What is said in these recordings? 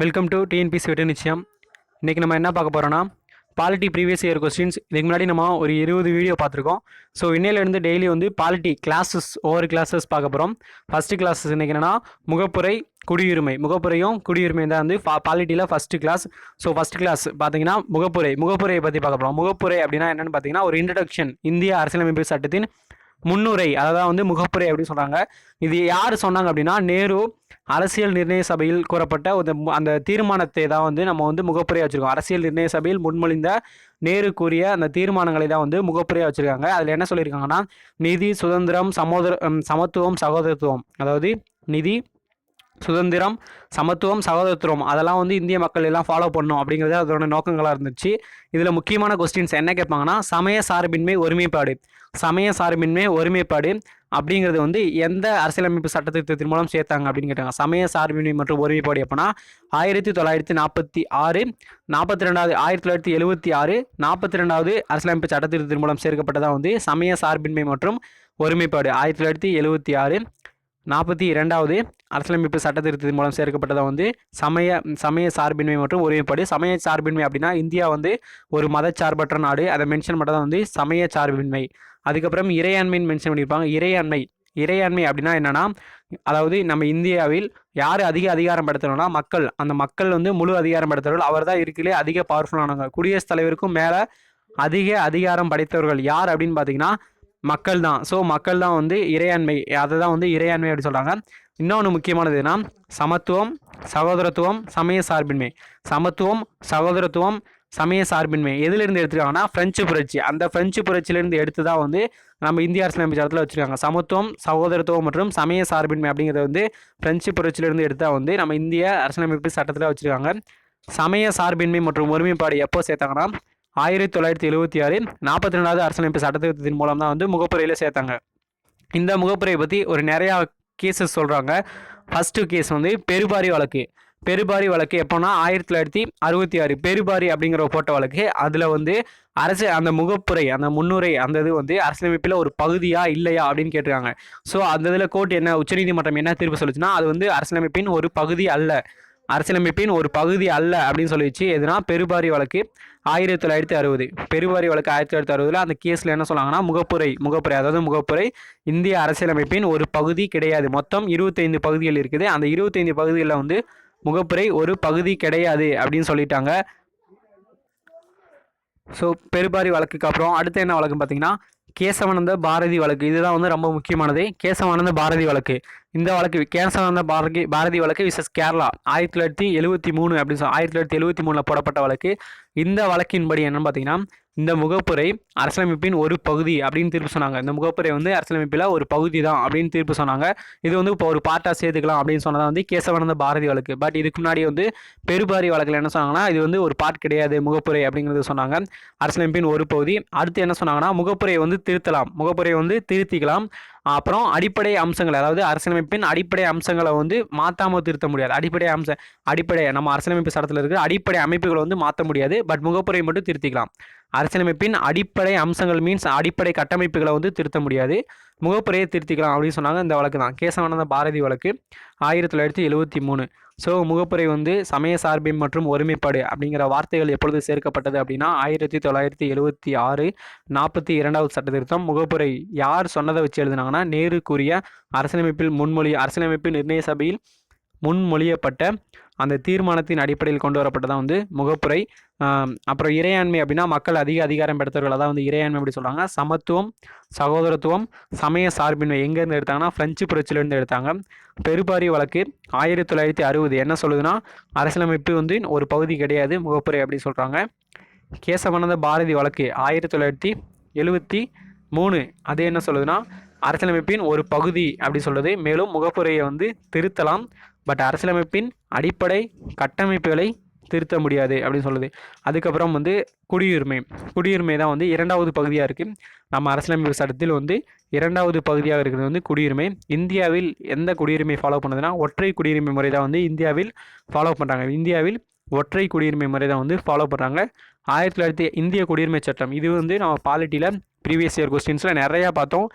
Welcome to TNPSC வெட்ட நிச்சயம் இன்றைக்கி நம்ம என்ன பார்க்க போகிறோன்னா பாலிட்டி ப்ரீவியஸ் இயர் கொஸ்டின்ஸ் இதுக்கு முன்னாடி நம்ம ஒரு இருபது வீடியோ பார்த்துருக்கோம். ஸோ இன்னையிலேருந்து டெய்லி வந்து பாலிட்டி கிளாஸஸ் ஒவ்வொரு கிளாஸஸ் பார்க்க போகிறோம் ஃபஸ்ட்டு கிளாஸஸ் இன்றைக்கி என்னென்னா முகப்புரை குடியுரிமை. முகப்புரையும் குடியுரிமை தான் வந்து பாலிட்டியில் first class so first class பார்த்தீங்கன்னா முகப்புரை. முகப்புரையை பற்றி பார்க்க போகிறோம் முகப்புரை அப்படின்னா என்னென்னு பார்த்தீங்கன்னா ஒரு இன்ட்ரடக்ஷன் இந்திய அரசியலமைப்பு சட்டத்தின் முன்னுரை அதாவது வந்து முகப்புரை அப்படின்னு சொல்கிறாங்க இது யார் சொன்னாங்க அப்படின்னா நேரு அரசியல் நிர்ணய சபையில் கூறப்பட்ட ஒரு அந்த தீர்மானத்தை தான் வந்து நம்ம வந்து முகப்புரையாக வச்சுருக்கோம். அரசியல் நிர்ணய சபையில் முன்மொழிந்த நேரு கூறிய அந்த தீர்மானங்களை தான் வந்து முகப்புரையாக வச்சுருக்காங்க. அதில் என்ன சொல்லியிருக்காங்கன்னா நிதி சுதந்திரம் சமோதர சமத்துவம் சகோதரத்துவம். அதாவது நிதி சுதந்திரம் சமத்துவம் சகோதரத்துவம் அதெல்லாம் வந்து இந்திய மக்கள் எல்லாம் ஃபாலோ பண்ணும் அப்படிங்கிறது அதோட நோக்கங்களாக இருந்துச்சு. இதில் முக்கியமான கொஸ்டின்ஸ் என்ன கேட்பாங்கன்னா சமய சார்பின்மை ஒருமைப்பாடு. சமய சார்பின்மை ஒருமைப்பாடு அப்படிங்கிறது வந்து எந்த அரசியலமைப்பு சட்டத்திட்டத்தின் மூலம் சேர்த்தாங்க அப்படின்னு கேட்டாங்க. சமய சார்பின்மை மற்றும் ஒருமைப்பாடு எப்போனா ஆயிரத்தி தொள்ளாயிரத்தி நாற்பத்தி ஆறு நாற்பத்தி ரெண்டாவது ஆயிரத்தி தொள்ளாயிரத்தி எழுபத்தி ஆறு நாற்பத்தி ரெண்டாவது அரசியலமைப்பு சட்டத்திட்டத்தின் மூலம் சேர்க்கப்பட்டதான் வந்து சமய சார்பின்மை மற்றும் ஒருமைப்பாடு. ஆயிரத்தி தொள்ளாயிரத்தி எழுபத்தி ஆறு நாற்பத்தி இரண்டாவது அரசியலமைப்பு சட்டத்திருத்தத்தின் மூலம் சேர்க்கப்பட்டதாக வந்து சமய சமய சார்பின்மை மற்றும் ஒருமைப்பாடு. சமய சார்பின்மை அப்படின்னா இந்தியா வந்து ஒரு மதச்சார்பற்ற நாடு. அதை மென்ஷன் பண்ணதான் வந்து சமய சார்பின்மை. அதுக்கப்புறம் இறையாண்மைன்னு மென்ஷன் பண்ணியிருப்பாங்க. இறையாண்மை. இறையாண்மை அப்படின்னா என்னென்னா அதாவது நம்ம இந்தியாவில் யார் அதிக அதிகாரம் படுத்தணும்னா மக்கள். அந்த மக்கள் வந்து முழு அதிகாரம் படுத்தவர்கள். அவர் தான் இருக்கிறே அதிக பவர்ஃபுல்லானவங்க குடியரசுத் தலைவருக்கும் மேலே அதிக அதிகாரம் படைத்தவர்கள் யார் அப்படின்னு பார்த்தீங்கன்னா மக்கள் தான் ஸோ மக்கள் தான் வந்து இறையாண்மை. அதை தான் வந்து இறையாண்மை அப்படின்னு சொல்கிறாங்க இன்னொன்று முக்கியமானது என்ன? சமத்துவம் சகோதரத்துவம் சமய சார்பின்மை. சமத்துவம் சகோதரத்துவம் சமய சார்பின்மை. எதிலிருந்து எடுத்துருக்காங்கன்னா ஃப்ரெஞ்சு புரட்சி. அந்த ஃப்ரெஞ்சு புரட்சியிலேருந்து எடுத்து தான் வந்து நம்ம இந்திய அரசியலமைப்பு சட்டத்தில் வச்சுருக்காங்க. சமத்துவம் சகோதரத்துவம் மற்றும் சமய சார்பின்மை அப்படிங்கிறத வந்து ஃப்ரெஞ்சு புரட்சியிலேருந்து எடுத்தால் வந்து நம்ம இந்திய அரசியலமைப்பு சட்டத்தில் வச்சுருக்காங்க. சமய சார்பின்மை மற்றும் ஒருமைப்பாடு எப்போ சேர்த்தாங்கன்னா ஆயிரத்தி தொள்ளாயிரத்தி எழுபத்தி ஆறு நாற்பத்தி ரெண்டாவது அரசியலமைப்பு சட்டத்திட்டத்தின் மூலம் தான் வந்து முகப்புரையில் சேர்த்தாங்க. இந்த முகப்புரையை பற்றி ஒரு நிறையா கேசஸ் சொல்கிறாங்க ஃபஸ்ட்டு கேஸ் வந்து பெருபாரி வழக்கு. பெருபாரி வழக்கு எப்போனா ஆயிரத்தி தொள்ளாயிரத்தி அறுபத்தி ஆறு. பெருபாரி அப்படிங்கிற போட்ட வழக்கு. அதில் வந்து அரசு அந்த முகப்புரை அந்த முன்னுரை அந்த இது வந்து அரசியலமைப்பில் ஒரு பகுதியா இல்லையா அப்படின்னு கேட்டிருக்காங்க. ஸோ அந்த இதில் கோர்ட் என்ன உச்சநீதிமன்றம் என்ன தீர்ப்பு சொல்லுச்சுன்னா அது வந்து அரசியலமைப்பின் ஒரு பகுதி அல்ல. அரசியலமைப்பின் ஒரு பகுதி அல்ல அப்படின்னு சொல்லிச்சு. எதுனா பெருபாரி வழக்கு ஆயிரத்தி தொள்ளாயிரத்தி அறுபது. பெருவாரி வழக்கு ஆயிரத்தி தொள்ளாயிரத்தி அறுபதில் அந்த கேஸில் என்ன சொன்னாங்கன்னா முகப்புரை முகப்புரை அதாவது முகப்புரை இந்திய அரசியலமைப்பின் ஒரு பகுதி கிடையாது. மொத்தம் இருபத்தைந்து பகுதிகள் இருக்குது. அந்த இருபத்தைந்து பகுதிகளில் வந்து முகப்புரை ஒரு பகுதி கிடையாது அப்படின்னு சொல்லிட்டாங்க. ஸோ பெருபாரி வழக்குக்கு அப்புறம் அடுத்து என்ன வழக்குன்னு பார்த்தீங்கன்னா கேசவானந்த பாரதி வழக்கு. இதுதான் வந்து ரொம்ப முக்கியமானது. கேசவானந்த பாரதி வழக்கு. இந்த வழக்கு கேசவானந்த பாரதி பாரதி வழக்கு விசஸ் கேரளா. ஆயிரத்தி தொள்ளாயிரத்தி எழுபத்தி மூணு அப்படின்னு சொல்லி ஆயிரத்தி தொள்ளாயிரத்தி எழுபத்தி மூணில் போடப்பட்ட வழக்கு. இந்த வழக்கின்படி என்னன்னு பார்த்தீங்கன்னா இந்த முகப்புரை அரசியலமைப்பின் ஒரு பகுதி அப்படின்னு தீர்ப்பு சொன்னாங்க. இந்த முகப்புரை வந்து அரசியலமைப்பில் ஒரு பகுதி தான் அப்படின்னு தீர்ப்பு சொன்னாங்க. இது வந்து இப்போ ஒரு பார்ட்டாக சேர்த்துக்கலாம் அப்படின்னு சொன்னதான் வந்து கேசவானந்த பாரதி வழக்கு. பட் இதுக்கு முன்னாடி வந்து பெருபாரி வழக்கில் என்ன சொன்னாங்கன்னா இது வந்து ஒரு பார்ட் கிடையாது முகப்புரை அப்படிங்கிறது சொன்னாங்க. அரசியலமைப்பின் ஒரு பகுதி. அடுத்து என்ன சொன்னாங்கன்னா முகப்புரையை வந்து திருத்தலாம். முகப்புரையை வந்து திருத்திக்கலாம். அப்புறம் அடிப்படை அம்சங்கள் அதாவது அரசியலமைப்பின் அடிப்படை அம்சங்களை வந்து மாற்றாமல் திருத்த முடியாது. அடிப்படை அம்ச அடிப்படை நம்ம அரசியலமைப்பு சட்டத்தில் இருக்கிற அடிப்படை அமைப்புகளை வந்து மாற்ற முடியாது. பட் முகப்புரை மட்டும் திருத்திக்கலாம். அரசியலமைப்பின் அடிப்படை அம்சங்கள் மீன்ஸ் அடிப்படை கட்டமைப்புகளை வந்து திருத்த முடியாது. முகப்புரையை திருத்திக்கலாம் அப்படின்னு சொன்னாங்க. இந்த வழக்கு தான். கேசவானந்த பாரதி வழக்கு ஆயிரத்தி தொள்ளாயிரத்தி எழுபத்தி மூணு. ஸோ முகப்புரை வந்து சமய சார்பின் மற்றும் ஒருமைப்பாடு அப்படிங்கிற வார்த்தைகள் எப்பொழுது சேர்க்கப்பட்டது அப்படின்னா ஆயிரத்தி தொள்ளாயிரத்தி எழுபத்தி ஆறு நாற்பத்தி இரண்டாவது சட்ட திருத்தம். முகப்புரை யார் சொன்னதை வச்சு எழுதினாங்கன்னா நேரு கூறிய அரசியலமைப்பில் முன்மொழி அரசியலமைப்பு நிர்ணய சபையில் முன்மொழியப்பட்ட அந்த தீர்மானத்தின் அடிப்படையில் கொண்டு வரப்பட்டதான் வந்து முகப்புரை. அப்புறம் இறையாண்மை அப்படின்னா மக்கள் அதிக அதிகாரம் பெற்றவர்கள். அதாவது வந்து இறையாண்மை அப்படி சொல்கிறாங்க சமத்துவம் சகோதரத்துவம் சமய சார்பின்மை எங்கேருந்து எடுத்தாங்கன்னா ஃப்ரெஞ்சு புரட்சியிலேருந்து எடுத்தாங்க. பெருபாரி வழக்கு ஆயிரத்தி தொள்ளாயிரத்தி அறுபது. என்ன சொல்லுதுன்னா அரசியலமைப்பு வந்து ஒரு பகுதி கிடையாது முகப்புரை அப்படி சொல்கிறாங்க கேசவனந்த பாரதி வழக்கு ஆயிரத்தி தொள்ளாயிரத்தி எழுபத்தி மூணு. அது என்ன சொல்லுதுன்னா அரசியலமைப்பின் ஒரு பகுதி அப்படி சொல்கிறது மேலும் முகப்புரையை வந்து திருத்தலாம். பட் அரசியலமைப்பின் அடிப்படை கட்டமைப்புகளை திருத்த முடியாது அப்படின்னு சொல்லுது. அதுக்கப்புறம் வந்து குடியுரிமை. குடியுரிமை தான் வந்து இரண்டாவது பகுதியாக இருக்குது நம்ம அரசியலமைப்பு சட்டத்தில் வந்து இரண்டாவது பகுதியாக இருக்கிறது வந்து குடியுரிமை. இந்தியாவில் எந்த குடியுரிமை ஃபாலோ பண்ணுதுன்னா ஒற்றை குடியுரிமை முறை தான் வந்து இந்தியாவில் ஃபாலோ பண்ணுறாங்க இந்தியாவில் ஒற்றை குடியுரிமை முறை தான் வந்து ஃபாலோ பண்ணுறாங்க ஆயிரத்தி தொள்ளாயிரத்தி இந்திய குடியுரிமை சட்டம். இது வந்து நம்ம பாலிட்டியில் ப்ரீவியஸ் இயர் கொஸ்டின்ஸில் நிறையா பார்த்தோம்.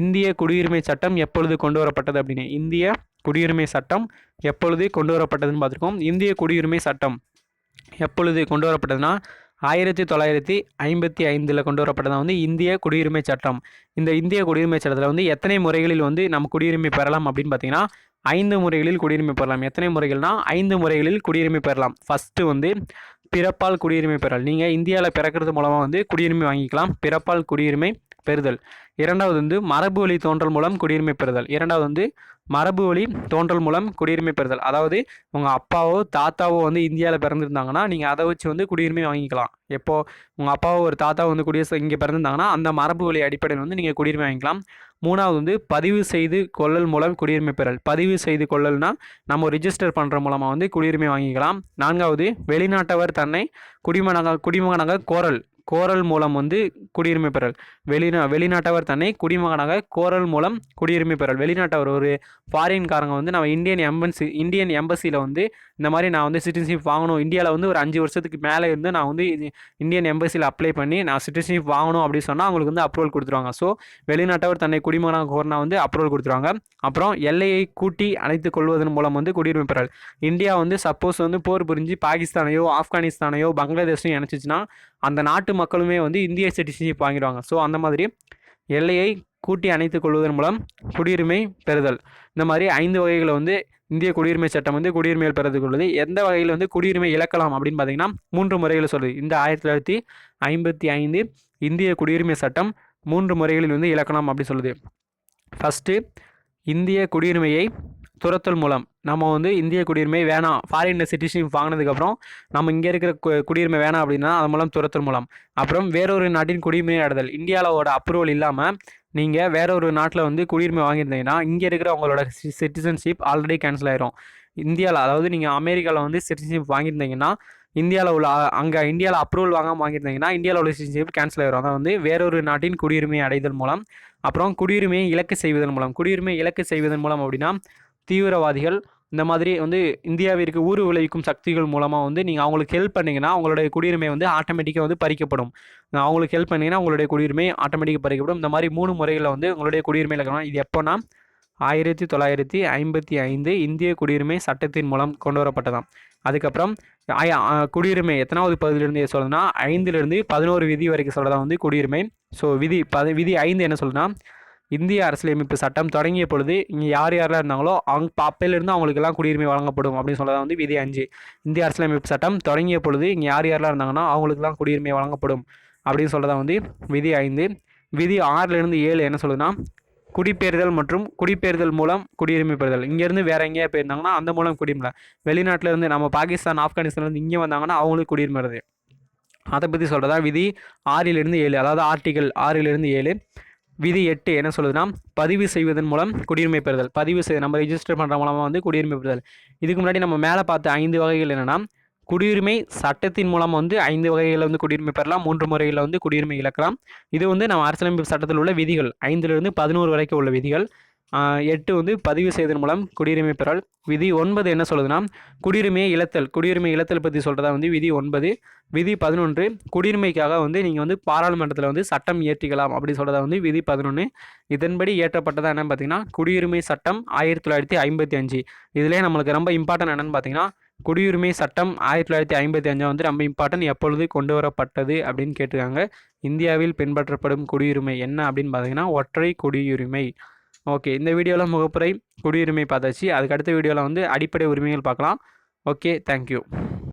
இந்திய குடியுரிமை சட்டம் எப்பொழுது கொண்டு வரப்பட்டது அப்படின்னு? இந்திய குடியுரிமை சட்டம் எப்பொழுது கொண்டு வரப்பட்டதுன்னு பார்த்துருக்கோம். இந்திய குடியுரிமை சட்டம் எப்பொழுது கொண்டு வரப்பட்டதுன்னா ஆயிரத்தி தொள்ளாயிரத்தி ஐம்பத்தி ஐந்தில் கொண்டு வரப்பட்டதான் வந்து இந்திய குடியுரிமை சட்டம். இந்த இந்திய குடியுரிமை சட்டத்தில் வந்து எத்தனை முறைகளில் வந்து நம்ம குடியுரிமை பெறலாம் அப்படின்னு பார்த்தீங்கன்னா ஐந்து முறைகளில் குடியுரிமை பெறலாம். எத்தனை முறைகள்னா ஐந்து முறைகளில் குடியுரிமை பெறலாம். ஃபஸ்ட்டு வந்து பிறப்பால் குடியுரிமை பெறல். நீங்கள் இந்தியாவில் பிறக்கிறது மூலமாக வந்து குடியுரிமை வாங்கிக்கலாம். பிறப்பால் குடியுரிமை பெறுதல். இரண்டாவது வந்து மரபு வழி தோன்றல் மூலம் குடியுரிமை பெறுதல். இரண்டாவது வந்து மரபு வழி தோன்றல் மூலம் குடியுரிமை பெறுதல். அதாவது உங்கள் அப்பாவோ தாத்தாவோ வந்து இந்தியாவில் பிறந்திருந்தாங்கன்னா நீங்கள் அதை வச்சு வந்து குடியுரிமை வாங்கிக்கலாம். எப்போது உங்கள் அப்பாவோ ஒரு தாத்தாவோ வந்து குடியரசு இங்கே பிறந்திருந்தாங்கன்னா அந்த மரபு வழி அடிப்படையில் வந்து நீங்கள் குடியுரிமை வாங்கிக்கலாம். மூணாவது வந்து பதிவு செய்து கொள்ளல் மூலம் குடியுரிமை பெறல். பதிவு செய்து கொள்ளல்னா நம்ம ரிஜிஸ்டர் பண்ணுற மூலமாக வந்து குடியுரிமை வாங்கிக்கலாம். நான்காவது வெளிநாட்டவர் தன்னை குடிமகனாக குடிமகனாக கோரல். கோரல் மூலம் வந்து குடியுரிமை பெறல். வெளிநா வெளிநாட்டவர் தன்னை குடிமகனாக கோரல் மூலம் குடியுரிமை பெறல். வெளிநாட்டவர் ஒரு ஃபாரின்காரங்க வந்து நம்ம இந்தியன் எம்பன்சி இந்தியன் எம்பசியில் வந்து இந்த மாதிரி நான் வந்து சிட்டிசன்ஷிப் வாங்கணும். இந்தியாவில் வந்து ஒரு அஞ்சு வருஷத்துக்கு மேலே இருந்து நான் வந்து இந்தியன் எம்பசியில் அப்ளை பண்ணி நான் சிட்டிசன்ஷிப் வாங்கணும் அப்படின்னு சொன்னால் அவங்களுக்கு வந்து அப்ரூவல் கொடுத்துருவாங்க. ஸோ வெளிநாட்டவர் தன்னை குடிமகனாக கோரினா வந்து அப்ரூவல் கொடுத்துருவாங்க. அப்புறம் எல்லையை கூட்டி அணைத்து கொள்வதன் மூலம் வந்து குடியுரிமை பெறல் இந்தியா வந்து சப்போஸ் வந்து போர் புரிஞ்சு பாகிஸ்தானையோ ஆப்கானிஸ்தானையோ பங்களாதேஷையும் இணைச்சிச்சுன்னா அந்த நாட்டு மக்களுமே வந்து இந்திய சிட்டிசன்ஷிப் வாங்கிடுவாங்க. ஸோ அந்த மாதிரி எல்லையை கூட்டி அணைத்துக் கொள்வதன் மூலம் குடியுரிமை பெறுதல். இந்த மாதிரி ஐந்து வகைகளை வந்து இந்திய குடியுரிமை சட்டம் வந்து குடியுரிமையில் பெறதுக்கு உள்ளது. எந்த வகையில் வந்து குடியுரிமை இழக்கலாம் அப்படின்னு பார்த்தீங்கன்னா மூன்று முறைகளை சொல்லுது. இந்த ஆயிரத்தி தொள்ளாயிரத்தி ஐம்பத்தி ஐந்து இந்திய குடியுரிமை சட்டம் மூன்று முறைகளில் வந்து இழக்கலாம் அப்படின்னு சொல்லுது. ஃபஸ்ட்டு இந்திய குடியுரிமையை துரத்தல் மூலம். நம்ம வந்து இந்திய குடியுரிமை வேணாம். ஃபாரின் சிட்டிசன்ஷிப் வாங்கினதுக்கப்புறம் நம்ம இங்கே இருக்கிற குடியுரிமை வேணாம் அப்படின்னா அது மூலம் துரத்தல் மூலம். அப்புறம் வேறொரு நாட்டின் குடியுரிமை அடைதல். இந்தியாவோட அப்ரூவல் இல்லாமல் நீங்கள் வேற ஒரு நாட்டில் வந்து குடியுரிமை வாங்கியிருந்தீங்கன்னா இங்கே இருக்கிற உங்களோட சிட்டிசன்ஷிப் ஆல்ரெடி கேன்சல் ஆயிரும். இந்தியாவில் அதாவது நீங்கள் அமெரிக்காவில் வந்து சிட்டிசன்ஷிப் வாங்கியிருந்தீங்கன்னா இந்தியாவில் உள்ள அங்கே இந்தியாவில் அப்ரூவல் வாங்காமல் வாங்கியிருந்தீங்கன்னா இந்தியாவில் உள்ள சிட்டிசன்ஷிப் கேன்சல் ஆயிரும். அதான் வந்து வேறொரு நாட்டின் குடியுரிமை அடைதல் மூலம். அப்புறம் குடியுரிமையை இலக்கு செய்வதன் மூலம். குடியுரிமை இலக்கு செய்வதன் மூலம் அப்படின்னா தீவிரவாதிகள் இந்த மாதிரி வந்து இந்தியாவிற்கு ஊர் விளைவிக்கும் சக்திகள் மூலமாக வந்து நீங்கள் அவங்களுக்கு ஹெல்ப் பண்ணிங்கன்னா அவங்களுடைய குடியுரிமை வந்து ஆட்டோமேட்டிக்காக வந்து பறிக்கப்படும். அவங்களுக்கு ஹெல்ப் பண்ணிங்கன்னா அவங்களுடைய குடியுரிமை ஆட்டோமேட்டிக்காக பறிக்கப்படும். இந்த மாதிரி மூணு முறைகளில் வந்து உங்களுடைய குடியுரிமை இருக்கணும் இது எப்போனா ஆயிரத்தி தொள்ளாயிரத்தி ஐம்பத்தி ஐந்து இந்திய குடியுரிமை சட்டத்தின் மூலம் கொண்டு வரப்பட்டதாம். அதுக்கப்புறம் குடியுரிமை எத்தனாவது பகுதியிலிருந்து சொல்லுதுன்னா ஐந்துலேருந்து பதினோரு விதி வரைக்கும் சொல்கிறதா வந்து குடியுரிமை. ஸோ விதி பத விதி ஐந்து என்ன சொல்லுன்னா இந்திய அரசியலமைப்பு சட்டம் தொடங்கிய பொழுது இங்கே யார் யாரெல்லாம் இருந்தாங்களோ அவங்க அப்பையிலிருந்து அவங்களுக்கெல்லாம் குடியுரிமை வழங்கப்படும் அப்படின்னு சொல்லதான் வந்து விதி அஞ்சு. இந்திய அரசியலமைப்பு சட்டம் தொடங்கிய பொழுது இங்கே யார் யாரெல்லாம் இருந்தாங்கன்னா அவங்களுக்குலாம் குடியுரிமை வழங்கப்படும் அப்படின்னு சொல்லதான் வந்து விதி ஐந்து. விதி ஆறிலிருந்து ஏழு என்ன சொல்லுதுன்னா குடிபெயர்தல் மற்றும் குடிபெயர்தல் மூலம் குடியுரிமை பெறுதல். இங்கேருந்து வேற எங்கேயா போயிருந்தாங்கன்னா அந்த மூலம் குடியுரிமை வெளிநாட்டிலேருந்து நம்ம பாகிஸ்தான் ஆப்கானிஸ்தான்லேருந்து இங்கே வந்தாங்கன்னா அவங்களுக்கு குடியுரிமை வருது அதை பற்றி சொல்கிறதா விதி ஆறிலிருந்து ஏழு. அதாவது ஆர்டிகல் ஆறிலிருந்து ஏழு. விதி எட்டு என்ன சொல்லுதுன்னா பதிவு செய்வதன் மூலம் குடியுரிமை பெறுதல். பதிவு செய் நம்ம ரிஜிஸ்டர் பண்ணுற மூலமாக வந்து குடியுரிமை பெறுதல். இதுக்கு முன்னாடி நம்ம மேலே பார்த்த ஐந்து வகைகள் என்னென்னா குடியுரிமை சட்டத்தின் மூலம் வந்து ஐந்து வகைகளில் வந்து குடியுரிமை பெறலாம். மூன்று முறைகளில் வந்து குடியுரிமை இழக்கலாம். இது வந்து நம்ம அரசியலமைப்பு சட்டத்தில் உள்ள விதிகள். ஐந்துலேருந்து பதினோரு வரைக்கும் உள்ள விதிகள். எட்டு வந்து பதிவு செய்ததன் மூலம் குடியுரிமை பெறல் விதி ஒன்பது என்ன சொல்லுதுன்னா குடியுரிமையை இழத்தல். குடியுரிமை இழத்தல் பற்றி சொல்கிறதா வந்து விதி ஒன்பது. விதி பதினொன்று குடியுரிமைக்காக வந்து நீங்கள் வந்து பாராளுமன்றத்தில் வந்து சட்டம் இயற்றிக்கலாம் அப்படி சொல்கிறதா வந்து விதி பதினொன்று இதன்படி ஏற்றப்பட்டதா என்னென்னு பார்த்தீங்கன்னா குடியுரிமை சட்டம் ஆயிரத்தி தொள்ளாயிரத்தி ஐம்பத்தி அஞ்சு. இதிலே நம்மளுக்கு ரொம்ப இம்பார்ட்டன் என்னென்னு பார்த்தீங்கன்னா குடியுரிமை சட்டம் ஆயிரத்தி தொள்ளாயிரத்தி ஐம்பத்தி அஞ்சு வந்து ரொம்ப இம்பார்ட்டன் எப்பொழுது கொண்டு வரப்பட்டது அப்படின்னு கேட்டிருக்காங்க. இந்தியாவில் பின்பற்றப்படும் குடியுரிமை என்ன அப்படின்னு பார்த்தீங்கன்னா ஒற்றை குடியுரிமை. ஓகே இந்த வீடியோவில் முகப்புரை குடியுரிமை பார்த்தாச்சு. அதுக்கு அடுத்த வீடியோவில் வந்து அடிப்படை உரிமைகள் பார்க்கலாம். Okay thank you